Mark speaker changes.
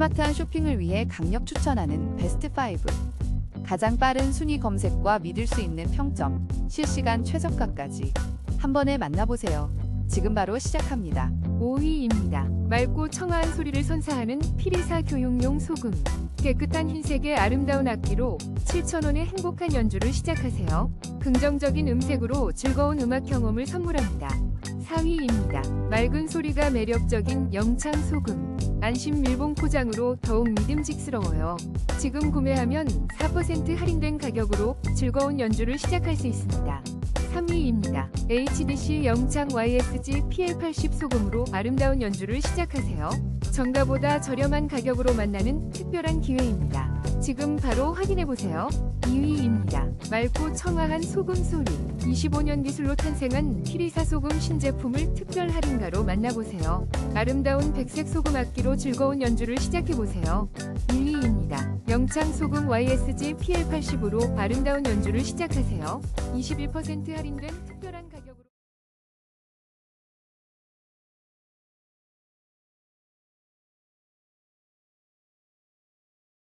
Speaker 1: 스마트한 쇼핑을 위해 강력 추천하는 베스트 5. 가장 빠른 순위 검색과 믿을 수 있는 평점, 실시간 최저가까지 한 번에 만나보세요. 지금 바로 시작합니다.
Speaker 2: 5위입니다. 맑고 청아한 소리를 선사하는 피리사 교육용 소금. 깨끗한 흰색의 아름다운 악기로 7,000원의 행복한 연주를 시작하세요. 긍정적인 음색으로 즐거운 음악 경험을 선물합니다. 4위입니다. 맑은 소리가 매력적인 영창 소금. 안심 밀봉 포장으로 더욱 믿음직스러워요. 지금 구매하면 4% 할인된 가격으로 즐거운 연주를 시작할 수 있습니다. 3위입니다. HDC 영창 YSG PL80 소금으로 아름다운 연주를 시작하세요. 정가보다 저렴한 가격으로 만나는 특별한 기회입니다. 지금 바로 확인해보세요. 2위입니다. 맑고 청아한 소금 소리. 25년 기술로 탄생한 피리사 소금 신제품을 특별 할인가로 만나보세요. 아름다운 백색 소금 악기로 즐거운 연주를 시작해보세요. 1위입니다. 영창 소금 YSG PL80으로 아름다운 연주를 시작하세요. 21% 할인된